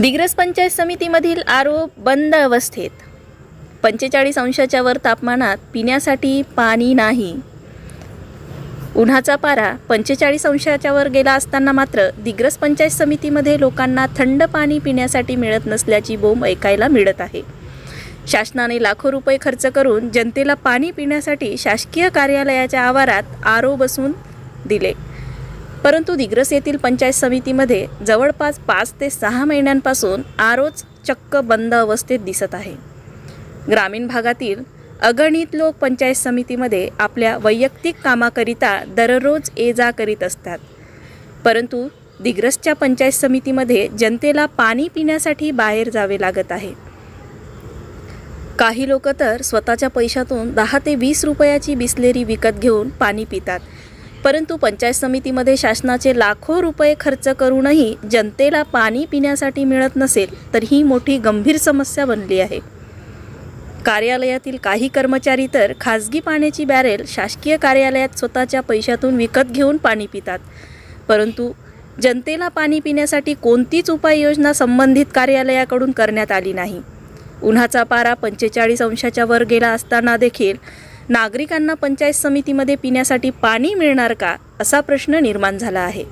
दिग्रस पंचायत समितीमधील आरो बंद अवस्थेत. पंचेचाळीस अंशाच्या वर तापमानात पिण्यासाठी पाणी नाही. उन्हाचा पारा पंचेचाळीस अंशाच्या वर गेला असताना मात्र दिग्रस पंचायत समितीमध्ये लोकांना थंड पाणी पिण्यासाठी मिळत नसल्याची बोंब ऐकायला मिळत आहे. शासनाने लाखो रुपये खर्च करून जनतेला पाणी पिण्यासाठी शासकीय कार्यालयाच्या आवारात आरो बसून दिले. परंतु दिग्रस येथील पंचायत समितीमध्ये जवळपास पाच ते सहा महिन्यांपासून आरोच चक्क बंद अवस्थेत दिसत आहे. ग्रामीण भागातील अगणित लोक पंचायत समितीमध्ये आपल्या वैयक्तिक कामाकरिता दररोज ये जा करीत असतात. परंतु दिग्रसच्या पंचायत समितीमध्ये जनतेला पाणी पिण्यासाठी बाहेर जावे लागत आहे. काही लोक तर स्वतःच्या पैशातून दहा ते वीस रुपयाची बिसलेरी विकत घेऊन पाणी पितात. परंतु पंचायत समितीमध्ये शासनाचे लाखो रुपये खर्च करूनही जनतेला पाणी पिण्यासाठी मिळत नसेल तर ही मोठी गंभीर समस्या बनली आहे. कार्यालयातील काही कर्मचारी तर खाजगी पाण्याची बॅरेल शासकीय कार्यालयात स्वतःच्या पैशातून विकत घेऊन पाणी पितात. परंतु जनतेला पाणी पिण्यासाठी कोणतीच उपाययोजना संबंधित कार्यालयाकडून करण्यात आली नाही. उन्हाचा पारा पंचेचाळीस अंशाच्या वर गेला असताना देखील नागरिकांना पंचायत समितीमध्ये पिण्यासाठी पाणी मिळणार का असा प्रश्न निर्माण झाला आहे.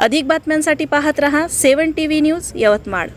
अधिक बातम्यांसाठी पाहत रहा seven T V news Yavatmal.